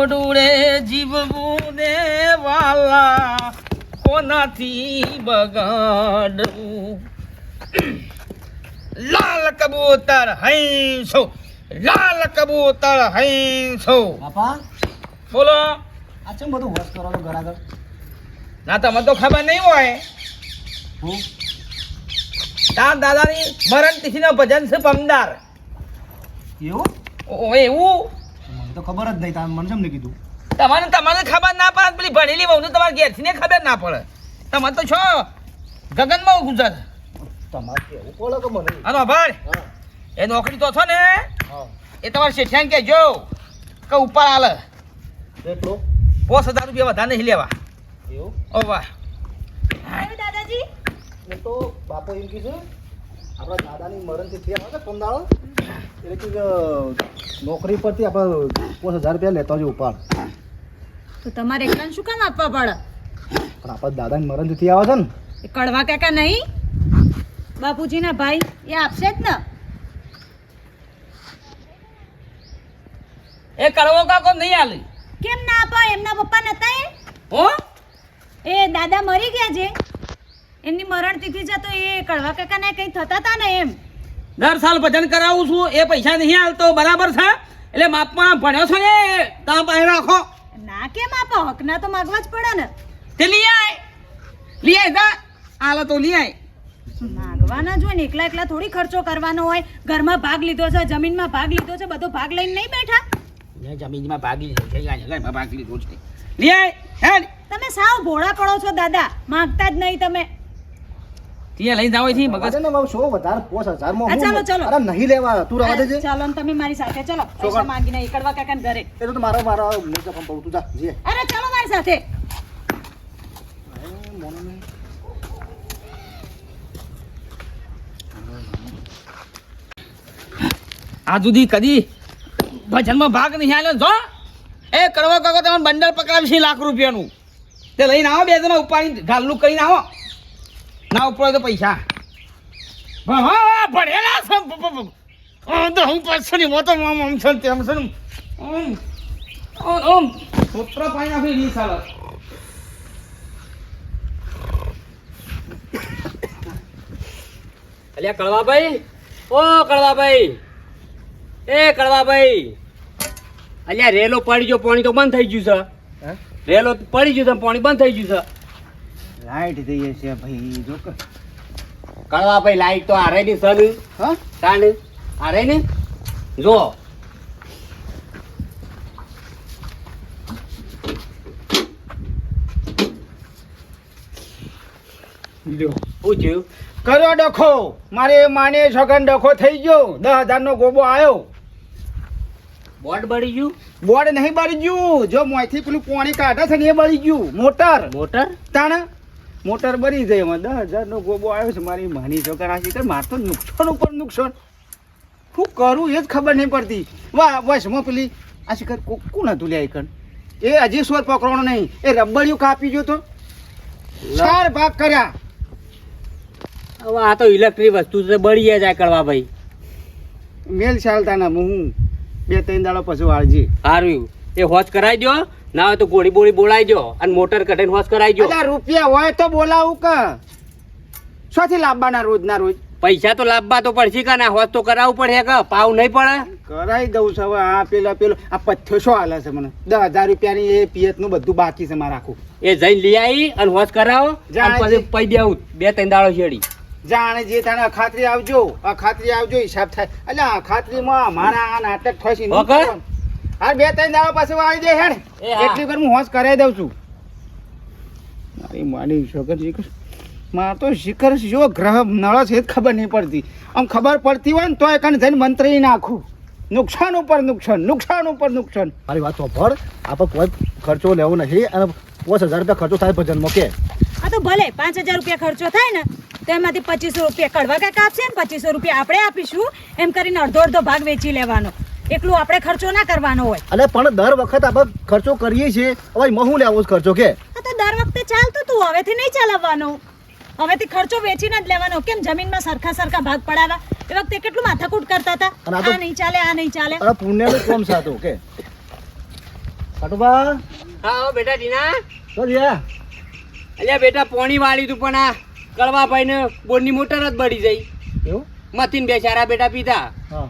મોડું જીવવું ને વાલા કોનાથી બગાડવું? લાલ કબૂતર હૈસો લાલ કબૂતર હૈસો બાપા? બોલો. આ ચમ બધું વસ કરો છો ઘર આગળ ના તમને તો ખબર નહીં હોય. હું? તાર દાદાની મરણ તિથિનો ભજન છે પમદાર એવું? ઓ એવું? તો ખબર જ નહીં તમે મને કેમ નહીં કીધું? તમને તમને ખબર ના પડે પેલી ભણેલી વહુ તમારે ઘેરથી ને ખબર ના પડે. તમે તો છો ગગનમાં ગુજરાત તમારે કેવું બોલો કે મને? આનો ભાઈ. એ નોકરી તો છો ને? એ તમારે શેઠિયાને કહેજો કે ઉપર હાલે. કેટલો? પાંચ હજાર રૂપિયા વધારે નહીં લેવા. એવું? ઓ વાહ. દાદાજી. એ તો બાપો એમ કીધું આપણા દાદાની મરણથી થયા છે પમદાળો એટલે કે નોકરી પરથી આપણે પાંચ હજાર રૂપિયા લેતા જ ઉપાડ. તો તમારે એકલાને શું કામ આપવા પડે? પણ આપણા દાદાની મરણથી થયા આવે છે ને. એ કડવા કાકા નહીં. બાપુજીના ભાઈ એ આપશે જ ને. એ કડવો કાકો નહીં આલી. કેમ ના આપો? એમના પપ્પા નતા એ? હો? એ દાદા મરી ગયા છે. એમની મરણ તિથિ છે તો એ કડવા કાકાને કંઈ થતા હતા ને એમ? દર સાલ ભજન કરાવું છું એ પૈસા નહીં હાલતો બરાબર છે? એટલે માપમાં ભણ્યો છો ને? તમે પાસે રાખો. ના કેમ આપો? હકના તો માગવા જ પડે ને. તે લઈ આય. લઈ આય જા. હાલો તો લઈ આય. માગવાના જ ને એકલા એકલા થોડી ખર્ચો કરવાનો હોય. ઘરમાં ભાગ લીધો છે જમીનમાં ભાગ લીધો છે બધો ભાગ લઈને નહીં બેઠા? મેં જમીનમાં ભાગ લીધો છે ઘરમાં ભાગ લીધો છે લઈ આય. હેડ. તમે સાવ ભોળા પડો છો દાદા. માગતા જ નહીં તમે. ત્યાં લઈને જાવ છે મગજ ને બાબુ શું વધારે પાંચ હજારમાં હા, ચાલો, ચાલો. અરે નહીં લેવા તું રવા દેજે ચાલો ને તમે મારી સાથે ચાલો. પૈસા માંગીને એકડવા કાકા ને ઘરે. એ તો મારો મારો મેકઅપ પંપ તું જા જે અરે ચાલો મારી સાથે. આ સુધી કદી ભજનમાં ભાગ નહીં આલ્યો જો. એ કડવા કાકો તમને બંડલ પકડાવશે લાખ રૂપિયાનું. તે લઈને આવો બે જણા ઉપાડી ઘાલનું કરીને આવો. ના ઉપર તો પૈસા. હા, હા, ભણેલા છે. હું પાછળની મોટો આમ આમ છે તેમ છે આમ, આમ. સૂત્ર પાઈ નાખી રી સાલા. અલ્યા કળવાભાઈ ઓ કળવાભાઈ એ કળવાભાઈ અલ્યા રેલો પડી ગયો પાણી તો બંધ થઈ ગયું છે. રેલો પડી ગયું છે પાણી બંધ થઈ ગયું છે. લાઈટ જઈએ છે ભાઈ જો કે. કળવાભાઈ લાઈટ તો હારે ની સન. હા? તાન. હારે ને? જો. પૂછ્યું? કર્યો ડખો. મારે માને છગન ડખો થઈ ગયો. દસ હજાર નો ગોબો આવ્યો બોર્ડ બળી ગયું? બોર્ડ નહીં બળી ગયું. જો મોંથી પેલું પાણી કાઢે છે ને એ બળી ગયું. મોટર. મોટર? તાણ. મોટર બની ગઈ એમાં. દસ હજાર નો ગોબો આવ્યો છે મારી માની છોકરા આ શીખર માર તો નુકસાન ઉપર નુકસાન. શું કરું એ જ ખબર નહીં પડતી. વાહ વશમાં પેલી? આ શિખર કોણ હતું લે કણ એ હજી સ્વર પકડવાનો નહીં. એ રબડિયું કાપી ગયો તો. ચાર ભાગ કર્યા. હવે આ તો ઇલેક્ટ્રિક વસ્તુ છે બળી જાય કળવાભાઈ મેલ ચાલતા ના હું બે ત્રણ દાડો પછી વાળજી. સારું એ હોજ કરાવી દો ના હોય તો ગોળી બોળી બોલાવજો અને મોટર કઢાઈને હોશ કરાવી દો રૂપિયા હોય તો બોલાવું કે? શોથી લાવવાના રોજ ના રોજ? પૈસા તો લાવવા તો પડશે કે ના હોશ તો કરાવવું પડે કે? પાવ નહીં પડે? કરાવી દઉં છું હવે. આ પેલા પેલો આ પથ્થો શું હાલે છે મને? દસ હજાર રૂપિયાની એ પિયતનું બધું બાકી છે મારે આખું. એ જઈને લઈ આવી અને હોશ કરાવો પછી પૈ દેવું બે ત્રણ દાડો છેડી જાણે જે તાણે અખાતરી આવજો અખાતરી આવજો હિસાબ થાય. એટલે અખાતરીમાં મારા આ નાટક થશે નહીં હા બે ત્રણ દાડા પાસે આવી જાય હેડ. એટલી વાર હું હોશ કરાવી દઉં છું. મારી માની શોકર શિખર માર તો શિખર જો ગ્રહ નળ છે જ ખબર નહીં પડતી. આમ ખબર પડતી હોય ને તો એક જઈને મંત્રી નાખું. નુકસાન ઉપર નુકસાન નુકસાન ઉપર નુકસાન. મારી વાત સાંભળ. આપણે કોઈ ખર્ચો લેવો નથી અને પાંચ હજાર રૂપિયા ખર્ચો થાય ભજનમાં કે આ તો ભલે પાંચ હજાર રૂપિયા ખર્ચો થાય ને તો એમાંથી પચીસો રૂપિયા કડવા કાંઈક આપશે ને પચીસો રૂપિયા આપણે આપીશું. એમ કરીને અડધો અડધો ભાગ વેચી લેવાનો. એકલું આપણે ખર્ચો ના કરવાનો હોય. અને પણ દર વખત આપણે ખર્ચો કરીએ છીએ. હવે મહુ લેવો ખર્ચો કે? આ તો દર વખતે ચાલતું તું. હવેથી નહીં ચલાવવાનો. હવેથી ખર્ચો વેચીને જ લેવાનો. કેમ જમીનમાં સરખા સરખા ભાગ પડાવા એ વખતે કેટલું માથાકૂટ કરતા હતા? આ નહીં ચાલે આ નહીં ચાલે. અને પુણ્યનું કોમ સાતો કે? કાટુબા હા બેટા દીના તો ગયા અલ્યા બેટા પોણી વાળી તું પણ આ કળવાભાઈ ને બોરની મોટર જ બળી જઈ. એવું? મથીન બેસારા બેટા પીધા. હા.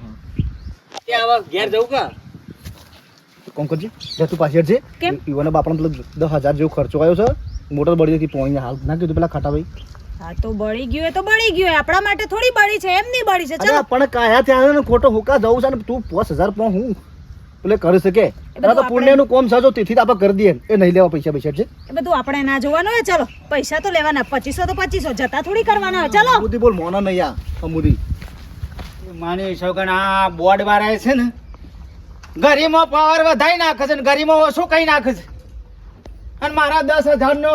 હા ઘેર જવું કે? કોમ કરજે જા તું પાછી હટજે. કેમ? ઈવાના પેલો દસ હજાર જેવો ખર્ચો આવ્યો છે. મોટર બળી હતી પોણી હાલ ના કીધું પેલા ખાટા ભાઈ. હા તો બળી ગયું તો બળી ગયું આપણા માટે થોડી બળી છે એમ બળી છે. ચલો. પણ કાયા ત્યાં ને ખોટો હુકા જવું છે ને તું પાંચ હજાર પણ હું. પેલે કરી શકે. આ તો પુણ્યનું કોમ છે તેથી આપણે કરી દઈએ. એ નહીં લેવા પૈસા પૈસા છે એ બધું આપણે ના જોવાનું હોય ચલો. પૈસા તો લેવાના પચીસો તો પચીસો જતા થોડી કરવાના હોય. ચલો. મુદી બોલ મોના નહીં આ. અમુદી. માની છોકરા આ બોર્ડ વાળા છે ને ગરીમાં પાવર વધારી નાખે છે ને ગરીમાં ઓછું કઈ નાખે છે. અને મારા દસ હજારનો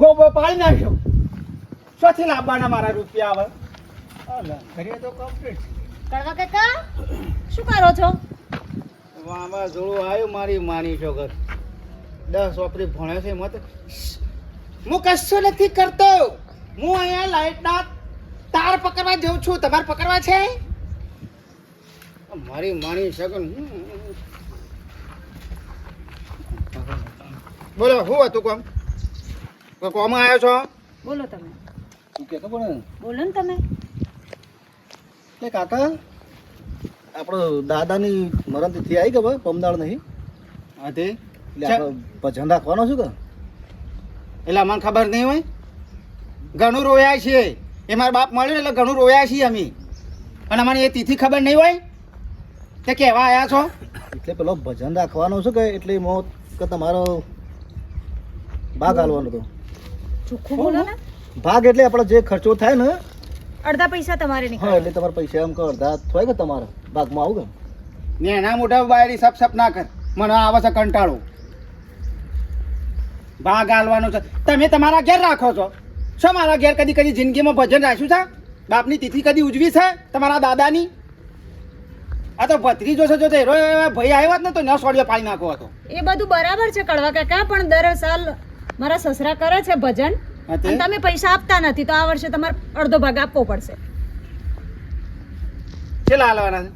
ગોબો પાડી નાખ્યો. શોથી લાવવાના મારા રૂપિયા આવે ઘરે તો કમ્પ્લીટ છે. કરવા કાકા શું કરો છો? આમાં જોડું આવ્યું મારી માની છોકર દસ ઓપરી ભણે છે મત. હું કશું નથી કરતો. હું અહીંયા લાઈટના તાર પકડવા જઉં છું. તમારે પકડવા છે? મારી માની છોકર બોલો શું હતું કોમ? કોમ આવ્યો છો? બોલો તમે. તું કે બોલો બોલો ને તમે. એટલે કાકા આપણો દાદાની મરણ તિથિ આવી કે ભાઈ પમદાળ નહીં. હા તે? ભજન રાખવાનો છું કે? એટલે અમને ખબર નહીં હોય? ઘણું રોયા છીએ. એ મારા બાપ મળ્યો એટલે ઘણું રોયા છીએ અમે. અને અમને એ તિથિ ખબર નહીં હોય? તે કહેવા આવ્યા છો? એટલે પેલો ભજન રાખવાનો છે કે એટલે મોત કે તમારો ભાગ હાલવાનો તો. ચોખ્ખું બોલો ને. ભાગ એટલે આપણો જે ખર્ચો થાય ને અડધા પૈસા તમારે હા નીકળે એટલે તમારા પૈસા એમ કે અડધા થાય કે તમારા ભાગમાં આવું કે ને એના મોટા બાયરી સપ સપ ના કર. મને આવે છે કંટાળો. ભાગ હાલવાનો છે. તમે તમારા ઘેર રાખો છો. શું મારા ઘેર કદી કદી જિંદગીમાં ભજન રાખ્યું છે? બાપની તિથિ કદી ઉજવી છે? તમારા દાદાની? આ તો ભત્રીજો છે જો તે ભાઈ આવ્યો જ ને તો ન સોડિયો પાડી નાખો હતો. એ બધું બરાબર છે કડવા કાકા પણ દર સાલ મારા સસરા કરે છે ભજન. અને તમે પૈસા આપતા નથી તો આ વર્ષે તમારે અડધો ભાગ આપવો પડશે. કેટલા હાલવાના છે?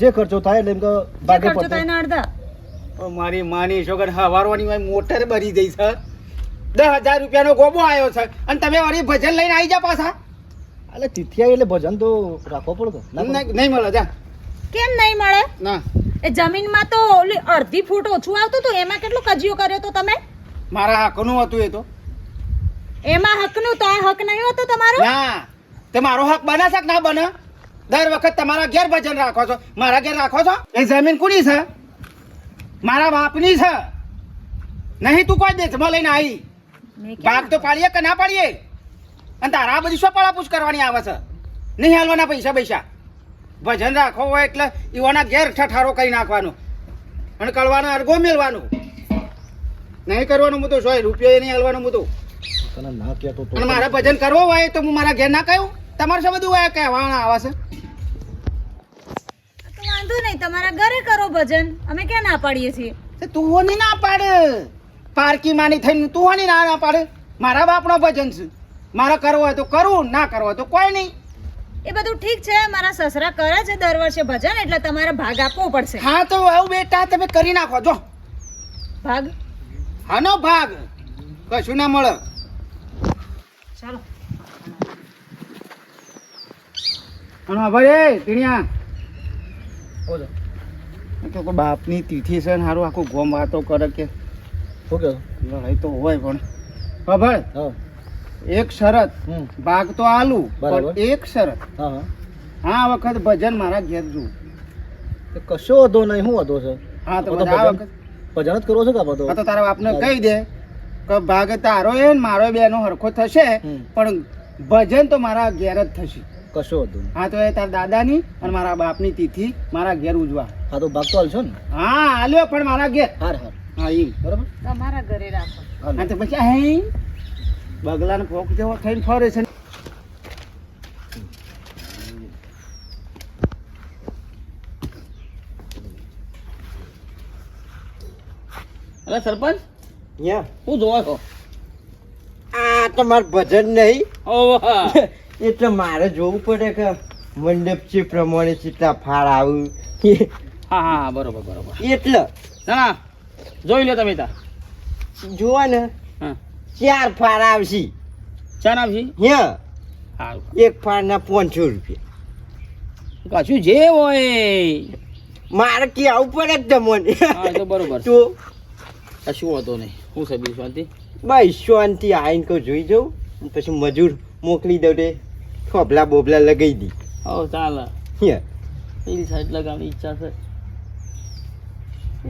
જે ખર્ચો થાય એટલે એમ તો જે ભાગે ખર્ચો થાય ના અડધા. મારી માની છોકર હવારવાની હોય મોટર ભરી જઈ છે. દસ હજાર રૂપિયાનો ગોબો આવ્યો છે. અને તમે વળી ભજન લઈને આવી જા પાછા. એટલે તિથિયા એટલે ભજન તો રાખવો પડતો નહીં નહીં મળે જા. કેમ નહીં મળે? ના. એ જમીનમાં તો ઓલી અડધી ફૂટ ઓછું આવતું હતું એમાં કેટલો કજિયો કર્યો તો તમે? મારા હકનું હતું એ તો. એમાં હકનું તો આ હક નહીં હતો તમારો? ના. તે મારો હક બને છે કે ના બને? દર વખત તમારા ઘેર ભજન રાખો છો. મારા ઘેર રાખો છો? એ જમીન કોની છે? મારા બાપની છે. નહીં તું કોઈ દેશમાં લઈને આવી ભાગ તો પાડીએ કે ના પાડીએ? અને તારા બધી શું પળાપૂછ કરવાની આવે છે? નહીં હાલવાના પૈસા પૈસા. ભજન રાખવો હોય એટલે એવાના ઘેર ઠઠારો કરી નાખવાનો. અને કળવાનો અડગો મેળવાનું. નહીં કરવાનું હું સોય રૂપિયો નહીં હાલવાનું હું તો. તને ના કહેતો તો અને મારે ભજન કરવો હોય તો હું મારા ઘેર ના કહ્યું. તમારે શું બધું હોય કહેવાના આવે છે? તો વાંધો નહીં તમારા ઘરે કરો ભજન. અમે ક્યાં ના પાડીએ છીએ? તું હોની ના પાડે. પારકી માની થઈને તું હોની ના ના પાડે. મારા બાપનો ભજન છે. મારે કરવો હોય તો કરું ના કરવો હોય તો કોઈ નહીં. એ બધું ઠીક છે મારા સસરા કરે છે દર વર્ષે ભજન એટલે તમારે ભાગ આપવો પડશે. હા તો આવું બેટા તમે કરી નાખો જો. ભાગ? હાનો ભાગ કશું ના મળે. ચાલો. અને ભાઈ ટીણિયા. બોલો. તો કોઈ બાપની તિથિ છે ને સારું આખું ગોમ વાતો કરે કે. શું કહો? લડાઈ તો હોય પણ. ખબર હા. એક શરત ભાગ તો આલુ પણ એક શરત. આ વખત ભજન મારા ઘેર જુ કશો વધો નહીં શું વધો છે? હા તો આ વખત ભજન જ કરવો છે કા બધો? તો તારા બાપને કહી દે કે ભાગ તારો એ ને મારો બેનો હરખો થશે પણ ભજન તો મારા ઘેર જ થશે. કશો વધો હા તો એ તારા દાદાની અને મારા બાપની તિથિ મારા ઘેર ઉજવા. હા તો ભાગ તો હાલશો ને? હા હાલ્યો પણ મારા ઘેર. હાર હાર. હા એ બરોબર? તમારા ઘરે રાખો. હા તો પછી અહીં બગલાનો પોક જેવો થઈને ફરે છે. અરે સરપંચ? ન્યા. શું જોવો છો? આ તમાર ભજન નહીં. ઓહો. એટલે મારે જોવું પડે કે મંડપ છે પ્રમાણે ચિત્તા ફાળ આવું. હા હા બરોબર બરોબર. એટલે. ના જોઈ લો તમે ત્યાં જોવા ને. હા. ચાર ફાર આવશે. ચાર આવશે? હા. એક ફાળના પાંચસો રૂપિયા. કશું જે હોય. મારે કે આવું પડે જ તમને. તો બરોબર. તો કશું હોતો નહીં. હું સબી શાંતિ? ભાઈ શાંતિ. આવીને કહું જોઈ જાઉં. પછી મજૂર મોકલી દઉં તે થોભલા બોબલા લગાવી દી હો ચાલે. હે. એની સાઈડ લગાવવાની ઈચ્છા છે.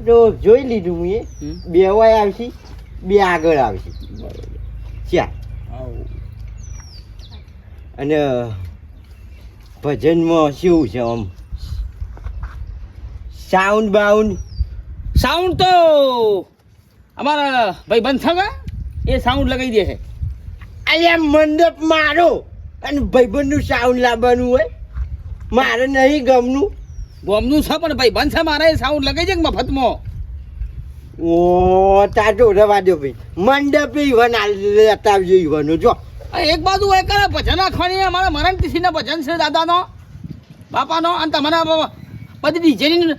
તો જોઈ લીધું હું એ. બે વાય આવશે. બે આગળ આવશે. ચાર અને ભજનમાં શું છે આમ? સાઉન્ડ બાઉન્ડ સાઉન્ડ તો અમારા ભાઈ બંધ એ સાઉન્ડ લગાવી દે છે. અહીંયા મંડપ મારો અને ભાઈબંધનું સાઉન્ડ લાવવાનું હોય. મારે નહીં ગમનું. ગમનું છે પણ ભાઈ બંધ છે મારે સાઉન્ડ લગાવી દે કે મફતમાં? ઓ તાટો રવા દો ભાઈ. મંડપે ઈવન લેતા આવજો ઈવનનો જો એક બાજુ હોય કરે ભજન રાખવાની અમારા મરણ તિથિના ભજન છે દાદાનો બાપાનો અને તમારા બધી ડીજેની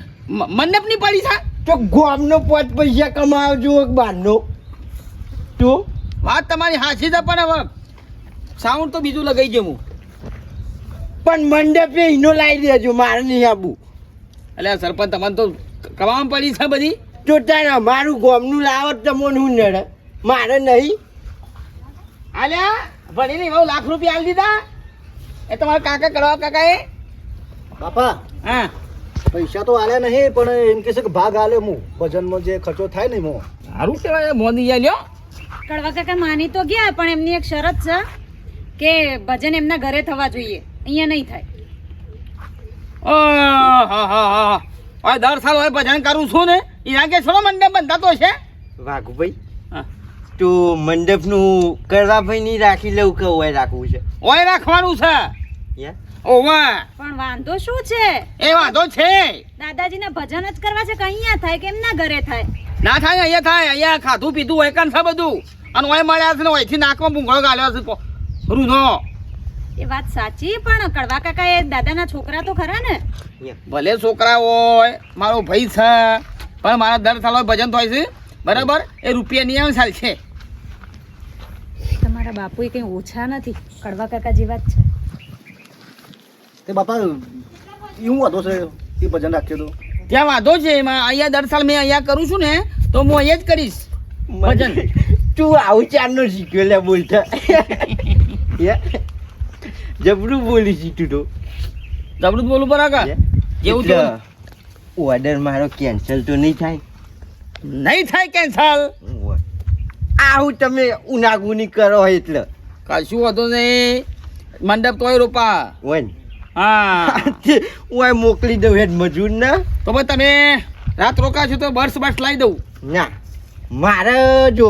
મંડપની પડી છે. તો ગોમનો પાંચ પૈસા કમાવજો એક બારનો. તો? વાત તમારી હાસી છે પણ હવે સાઉન્ડ તો બીજું લગાવી હું. પણ મંડપે એનો લાવી દેજો મારે નહીં આબુ. એટલે સરપંચ તમને તો કમાવા પડી છે બધી. તો તારે અમારું ગોમનું લાવત તમને હું નડે? મારે નહીં? આલ્યા ભણીને એવા લાખ રૂપિયા આલી દીધા. એ તમારા કાકા કરવા કાકા એ બાપા હા. પૈસા તો આલ્યા નહીં પણ એમ કે છે કે ભાગ આલ્યો હું ભજનમાં જે ખર્ચો થાય ને મો સારું કહેવાય મોદી લ્યો કડવા કાકા માની તો ગયા પણ એમની એક શરત છે કે ભજન એમના ઘરે થવા જોઈએ. અહીંયા નહીં થાય. હા હા હા હા. દર સાલ હોય ભજન કરું છું ને? કે છોડો મંડપ બંધાતો છે? વાઘુભાઈ હા. તો મંડપનું કરવા ભાઈ નહીં રાખી લઉં કે ઓય રાખવું છે? ઓય રાખવાનું છે? યા ઓવા. પણ વાંધો શું છે? એ વાંધો છે. દાદાજીના ભજન જ કરવા છે કે અહીંયા થાય કે એમના ઘરે થાય? ના થાય અહીંયા થાય. અહીંયા ખાધું પીધું હોય કાન છે બધું. અને ઓય મળ્યા છે ને ઓયથી નાકમાં ભૂંગળો ગાલ્યો છે રૂનો. એ વાત સાચી પણ કડવા કાકા એ દાદાના છોકરા તો ખરા ને? ભલે છોકરા હોય મારો ભાઈ છે. પણ મારા દર સાલ ભજન થાય છે. બરાબર? એ રૂપિયા નહીં આવે સાલ છે તમારા બાપુ કઈ ઓછા નથી. કડવા કાકા જેવા જ છે. તે બાપા એવું વાંધો છે? એ ભજન રાખ્યો તો. ત્યાં વાંધો છે એમાં. અહીંયા દર સાલ મેં અહીંયા કરું છું ને તો હું અહીંયા જ કરીશ ભજન. તું આવું ચારનો શીખ્યો લે બોલતા. જબરું બોલી શીખ્યું તો. જબરું બોલું બરાબર જેવું ઓર્ડર મારો કેન્સલ તો નહીં થાય? નહીં થાય કેન્સલ આવું તમે ઉનાગુની કરો એટલે. કશું હતું નહીં. મંડપ તોય રોપા. વન હા. હું મોકલી દઉં હેડ મજૂર ને તો ભાઈ તમે રાત રોકાશો તો બર્સ બર્સ લાવી દઉં. ના. મારે જો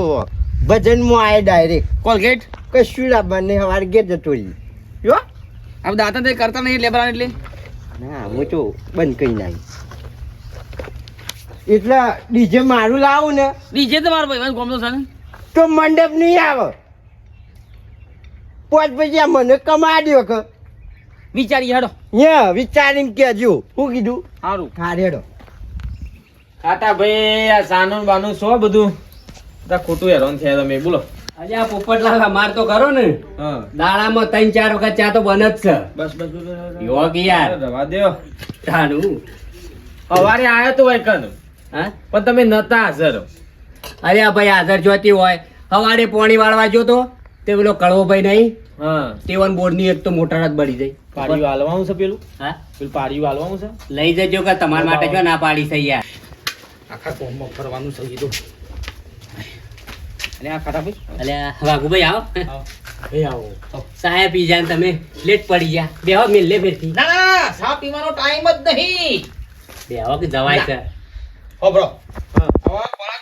ભજનમાં આવે ડાયરેક્ટ કોલગેટ? કશું લાવવાનું નહીં સવારે ઘેર જતો રહી જો હવે દાતા કરતા નહીં લેબરા એટલે? ના હું તો બંધ કરી નાખી એટલે ડીજે મારું લાવું ને ડીજે તો મારો ભાઈ ગમતો છે તો મંડપ નહીં આવે. પોત પછી આ મને કમાડ્યો કે. વિચારી હેડો. યા વિચારીને કેજો શું કીધું? સારું હા હેડો. ખાટા ભાઈ આ સાનું બાનું શું બધું? તા ખોટું હેરાન થયા તમે બોલો. અલ્યા પોપટલાલ માર તો કરો ને. દાડામાં ત્રણ ચાર વખત ચા તો બન જ છે. બસ બસ. યોગ યાર. રવા દેવ તાણું સવારે આવ્યો તો હોય કન હા? પણ તમે નતા હાજર. અલ્યા ભાઈ હાજર જોતી હોય. સવારે પોણી વાળવા જોતો તે? પેલો કડવો ભાઈ નહીં? હા. તેવન બોર્ડની એક તો મોટા રાત બળી જાય. પાડી વાળવાનું છે પેલું? હા? પેલું પાડી વાળવાનું છે? લઈ જજો કે તમારા માટે જો ના પાડી થઈ યાર. આખા કોમમાં ફરવાનું છે કીધું અને આ ખાટા ભાઈ. અલ્યા વાઘુભાઈ આવો. એ આવો. સાહેબ પી જાય તમે. લેટ પડી ગયા. બેહો મિલ લે ફેરથી ના ના ચા પીવાનો ટાઈમ જ નહીં. બેહો કે જવાય છે. હવે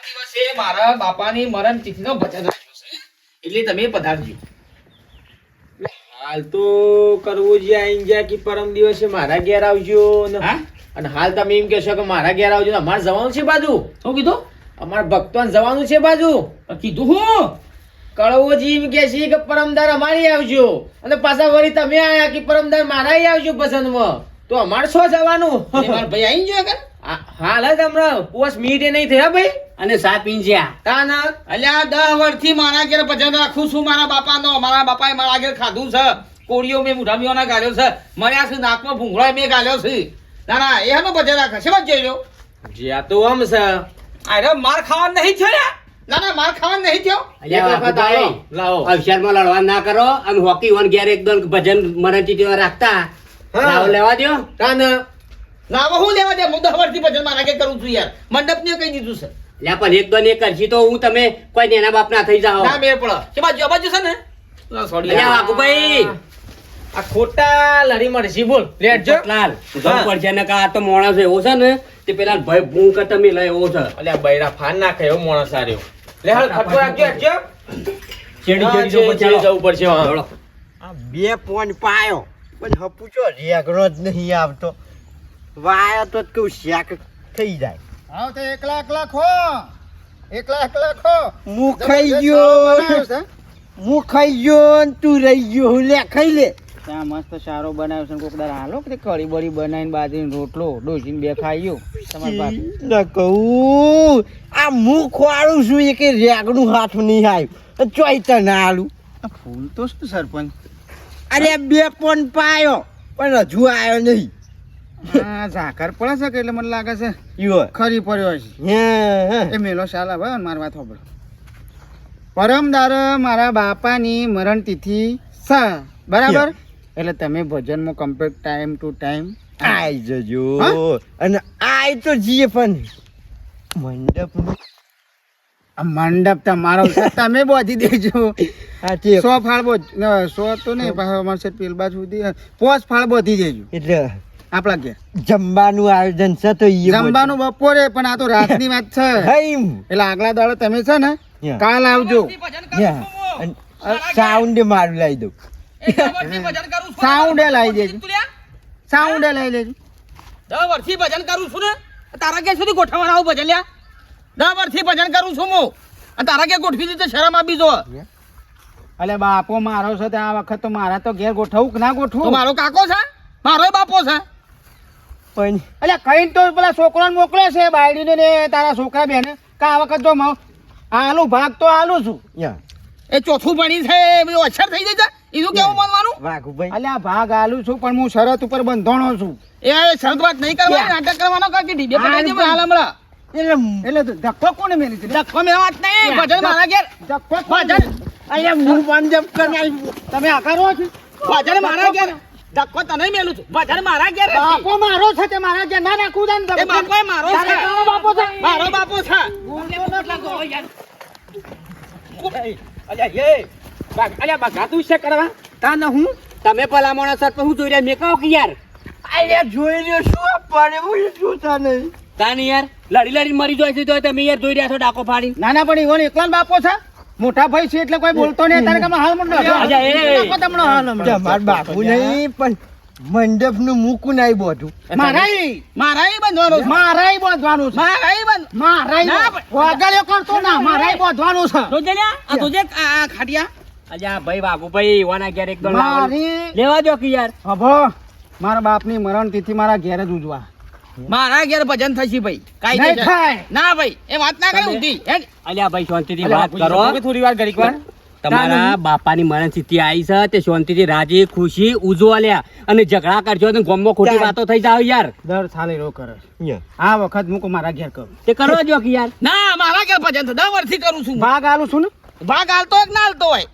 દિવસે મારા બાપાની મરણ તિથિનો ભજન રાખ્યું છે એટલે તમે પધારજો. હાલ તો કરવું છે આઈ ગયા કે પરમ દિવસે મારા ઘેર આવજો હા? અને હાલ તમે એમ કહેશો કે મારા ઘેર આવજો અમારે જવાનું છે બાજુ? શું કીધું? અમારા ભક્તોને જવાનું છે બાજુ? કીધું હું? કળવોજી એમ કે છે કે પરમદાર અમારી આવજો. અને પાછા વળી તમે આયા કે પરમદાર મારા આવજો પસંદમાં તો અમારે શું જવાનું? ભાઈ આવી ગયો કે હાલ જ હમણાં પોસ મિનિટે નહીં થયા ભાઈ? અને સાત પીંજ્યા તાના અલ્યા દસ વર્ષથી મારા ઘેર ભજન રાખું છું મારા બાપાનો મારા બાપાએ મારા ઘેર ખાધું છે. કોળીઓ મેં મુઢામીઓના ગાલ્યો છે. મર્યા છે નાકમાં ભૂંગળા મેં ગાલ્યો છે. ના ના એનું ભજન રાખે છે બસ જોઈ લો જ્યાં તો આમ છે. અરે માર ખાવા નહીં થયો નાના ના ના માર ખાવાનું નહીં થયો. લાવો. અવસરમાં લડવા ના કરો અને હોકી વન ઘેર એકદમ ભજન મરણ રાખતા. હા. લેવા દ્યો. તાના ના હવે હું લેવા દે હું દહ વર્ષથી ભજન મારા ઘેર કરું છું યાર. મંડપ ને કહી દીધું છે. લે પણ એક દોન એક કરશી તો હું તમે કોઈ નેના બાપ ના થઈ જાઓ. ના મેળ પડે કે બાજુ બાજુ છે ને? ના, sorry અલ્યા યાર. આ ખોટા લડી મળશે બોલ. લેટજો લાલ હા. પડશે ને કા તો મોણસ એવો છે ને તે પેલા ભાઈ ભૂ કે તમે લઈ એવો છે. અલ્યા બૈરા ફાન ના એવો મોણસ આર્યો રહ્યો. લે હાલ ખટકો રાખજો રાખજો ચેડી ચેડી જવું પડશે આ બે પોઈન્ટ પાયો. પણ હપુચો રેગડો જ નહીં આવતો. વાયો તો કેવું શાક થઈ જાય. હા તો એકલા એકલા ખો. એકલા એકલા ખો. હું ખાઈ ગયો. હું ખાઈ ગયો ને તું રહી ગયો. લે ખાઈ લે. ત્યાં મસ્ત સારો બનાવ્યો છે કોકડા હાલો કે કઢી બળી બનાવીને બાજરીનો રોટલો ડોસીને બે ખાઈ તમારી પાસે. ન કહું આ હું ખોવાડું છું એ કે રેગડું હાથ નહીં આવ્યું? ચોઈ તો ના આલું. ફૂલ તો શું સરપંચ? અરે બે પણ પાયો પણ હજુ આવ્યો નહીં. ઝાકર પડે છે કે એટલે મને લાગે છે યો ખરી પડ્યો છે એ મેલો શાલા ભાઈ મારી વાત સાંભળો. પરમ મારા બાપાની મરણ તિથિ સા બરાબર? એટલે તમે ભજનમાં કમ્પ્લીટ ટાઈમ ટુ ટાઈમ આઈ જજો. અને આઈ તો જીએ પણ મંડપ મંડપ તમારો તમે બોધી દેજો. સો ફાળ બોજ સો તો નહીં અમારે પેલ બાજુ સુધી પોચ ફાળ બોધી દેજો. એટલે આપણા ઘેર. જમવાનું આયોજન છે તો જમવાનું બપોરે પણ આ તો રાતની વાત છે. એટલે આગલા દાડો તમે છે ને કાલ આવજો. સાઉન્ડ મારું લાવી દઉં. સાઉન્ડે લાવી દેજો. સાઉન્ડ લઈ દેજો. દસ વર્ષથી ભજન કરું છું ને તારા ક્યાં સુધી ગોઠવવાના આવું ભજન લ્યા. દસ વર્ષથી ભજન કરું છું હું. અને તારા ક્યાં ગોઠવી દીધું શરમ આપી દો અલે બાપો મારો છે તે આ વખત તો મારા તો ઘેર ગોઠવું કે ના ગોઠવું? મારો કાકો છે? મારો બાપો છે? પણ એટલે કઈ તો પેલા છોકરાને મોકલે છે બાયડીને ને તારા છોકરા બેને. કા આ વખત જો આલુ ભાગ તો આલુ છું. એ ચોથું ભણી છે બધું અક્ષર થઈ જાય એનું કેવું માનવાનું? વાઘુભાઈ એટલે આ ભાગ આલુ છું પણ હું શરત ઉપર બંધણો છું. એ શરત વાત નહીં કરવાની નાટક કરવાનો કાકી ઢીબે પટાઈ દે હાલ હમણાં. એટલે એટલે ધક્કો કોને મેલી છે? ધક્કો મેં વાત નહીં. ભજન મારા ઘેર. ધક્કો ભજન. અહીંયા હું મંડપ કરાવી તમે આકારો છો? ભજન મારા ઘેર. ધક્કો તને મેલું છું. ભજન મારા ઘેર. બાપો મારો છે તે મારા ઘેર. ના રાખું દાન એ બાપો એ મારો છે. મારો બાપો છે. મારો બાપો છે. અલ્યા બગા તું છે કરવા? તા ન હું? તમે પેલા માણસ સર હું જોઈ રહ્યા? મેં કહો કે યાર. અલ્યા જોઈ લ્યો શું પડે હું જોતા નહીં. તાની યાર લડી લડી મરી જાય છે તો તમે યાર જોઈ રહ્યા છો ડાકો ફાડી ના ના પણ ઈવન એકલા બાપો છે? મોટા ભાઈ છે એટલે કોઈ બોલતો નહીં. તારે કામ હાલ મંડો. નાખો તમને હાલ મંડો માર બાપુ નહીં પણ મંડપનું મૂકું નહીં બોધું. મારાય મારા બંધવાનું છે. મારાય બોધવાનું છે. મારા ઈ બંધ મારાય ના, કરતો ના મારાય બોધવાનું છે. તો લ્યા, આ તો જે આ ખાટિયા. અજા ભાઈ બાપુ ભાઈ વાના ઘેર એકદમ લાવો. જો કે યાર? અભો મારા બાપની મરણ તિથિ મારા ઘેર જ ઉજવા. મારા ઘેર ભજન થશે ભાઈ. કાઈ નહીં થાય. ના ભાઈ એ વાત ના કરે ઊંધી. અલ્યા ભાઈ શાંતિથી વાત કરો. થોડી વાર ઘડીક વાર. તમારા બાપાની મરણ સ્થિતિ આવી છે તે શાંતિથી રાજી ખુશી લ્યા અને ઝઘડા કરજો તો ગોમમાં ખોટી વાતો થઈ જાવ યાર. દર સાલે રો કરે. આ વખત મૂકો મારા ઘેર કરું. તે કરવા જો કે યાર. ના મારા ઘેર ભજન થાય દર વર્ષથી કરું છું ભાગ આલું છું ને? ભાગ હાલતો હોય ના હાલતો હોય?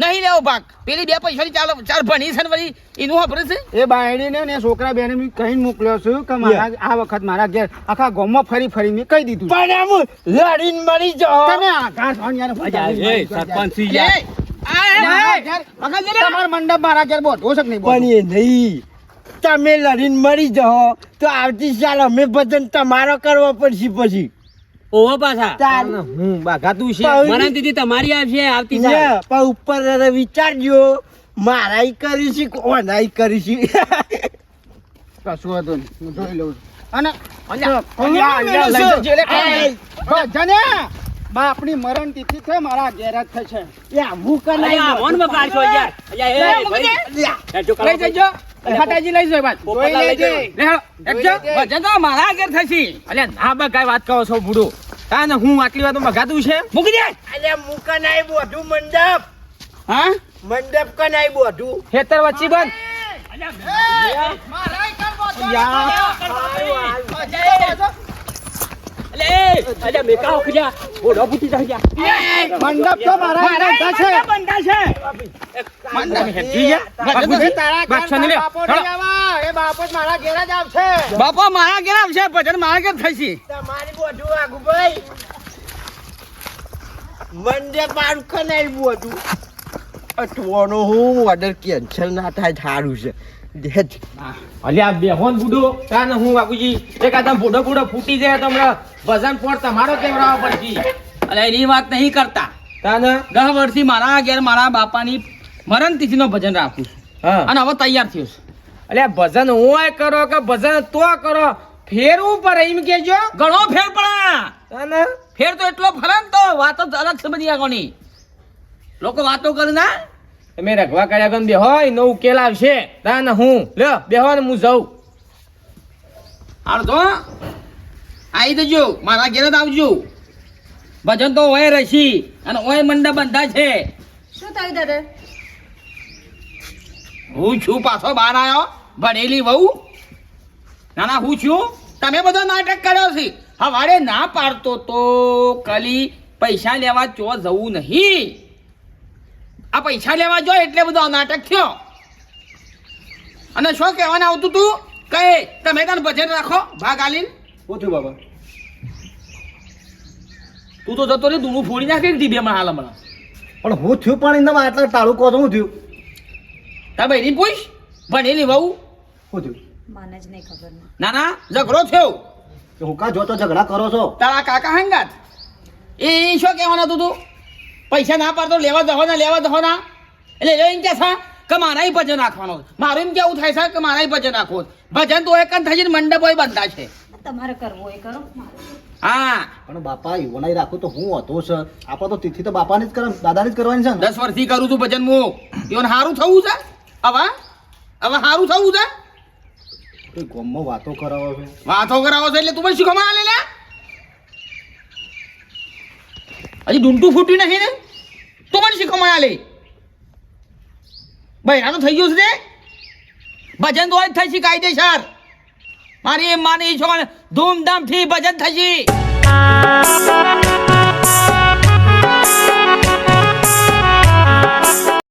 નહીં લેવો ભાગ. પેલી બે પૈસાની ચાલ ચાર ભણી છે ને વળી એનું વાપરે છે? એ બાયડીને ને છોકરા બેને મેં કહીને મોકલ્યો છું કે મારા આ વખત મારા ઘેર આખા ગામમાં ફરી ફરી મેં કહી દીધું. પણ આમ લડીને મરી જાઓ. તમે આ ઘાસ ભાંગ્યાને અલ્યા, ફટાવી એ સરપંચ સી જાય યાર. તમારો મંડપ મારા ઘેર બોધો છે નહીં પણ એ નહીં. તમે લડીને મરી જાઓ. તો આવતી સાલ અમે ભજન તમારો કરવો પડશે પછી. ઓહો પાછા. તાર હું બાઘા તું છે. પણ- મરણ તિથિ તમારી આવશે આવતી સાલ પણ ઉપર વિચારજો. મારાય કરીશી કોનાય કરીશી કશું હતું નહીં. હું જોઈ લઉં અને અલ્યા, કોણ અલ્યા, મેલું લઈ છે? બાપની મરણ તિથિ મારા ઘેર જ થશે. અલ્યા મોનમાં કાઢશો યાર. અલ્યા એ ભાઈ. એ જો લઈ જજો. ફટાજી લઈ જજો બાદ જોઈ લેજે. એકજો. ભજન તો મારા ઘેર થશે. અલ્યા ના બા વાત કરો છો બુડો. તા હું આટલી વાતો મગાતું છે? મૂકી દે. અલ્યા મુકા નાઈ બોધું મંડપ. હા? મંડપ કા નાઈ બોધું ખેતર વચ્ચે બંધ. અલ્યા બાપો મારા ઘેર આવશે ભજન મારા ઘેર થશે તમારી બોધું આગુભાઈ મંડપ મારું કનાઈ નાઈ અટવાનો હું ઓર્ડર કેન્સલ ના થાય સારું છે. દેખ આ બેહોન બુડો. તા હું બાપુજી એક આ તમે બુડો બુડો ફૂટી જાય તો હમણાં વજન પોર તમારો કેવડાવો પડશે. અલે એની વાત નહીં કરતા. તા દસ વર્ષથી મારા ઘેર મારા બાપાની મરણ તિથિનો ભજન રાખું છું. હા. અને હવે તૈયાર થયો છું. અલ્યા ભજન ઓય કરો કે ભજન તો કરો? ફેરવું પડે એમ કેજો ઘણો ફેર પડે. ફેર તો એટલો ફરે ને તો વાતો અલગ સમજી બધી આગળની. લોકો વાતો કરે ના? તમે રખવા કર્યા ગમ બે હોય નો ઉકેલ આવશે. તા ને હું. લ્યો બેહો ને હું જઉં. હાલ તો આવી જજો મારા ઘેર જ આવજો. ભજન તો ઓય રસી અને ઓય મંડપ બંધા છે. શું થયું દાદા? હું છું પાછો બહાર આવ્યો ભણેલી વહુ. ના ના હું છું. તમે બધો નાટક કર્યો છે. હવારે ના પાડતો તો કલી પૈસા લેવા ચો જવું નહીં. આ પૈસા લેવા જો એટલે બધો નાટક થયો. અને શું કહેવાનું આવતું તું? કહે તમે તને ભજન રાખો ભાગ આલીન. શું થયું બાબા. તું તો જતો રે દૂનું ફોડી નાખે ડીબેમાં હાલ હમણાં. પણ હું થયું પણ એના આટલા ટાળું કહો હું થયું? તાર ભાઈની પૂછ ભણેલી વહુ? શું થયું? મને જ નહીં ખબર ના. ના ઝઘડો થયો. હું કા જોતો ઝઘડા કરો છો? તારા કાકા હંગાત. એ એ શું કહેવાનું હતું તું? પૈસા ના પાડતો લેવા દહો ના લેવા દહો ના. એટલે એ એમ કે છે કે મારા ભજન નાખવાનો મારું એમ કેવું થાય છે કે મારા ભજન રાખવો ભજન તો એક થઈ થાય છે ને મંડપ હોય બંધા છે. તમારે કરવો એ કરો. હા. પણ બાપા એવું રાખું તો હું હતો છે. આપણે તો તિથિ તો બાપાની જ કરે દાદાની જ કરવાની છે દસ વર્ષથી કરું છું ભજન હું. એવું સારું થવું છે? હવે? હવે સારું થવું છે? કોઈ ગોમમાં વાતો કરાવો છો? વાતો કરાવો છે એટલે તું પણ શીખો માં લે? હજી ડુંટું ફૂટ્યું નહીં ને? તું પણ શીખો માં લે. ભાઈ, આનું થઈ ગયું છે? ભજન તો જ થશે કાયદેસર. મારી માની છો ધૂમધામથી ભજન થશે.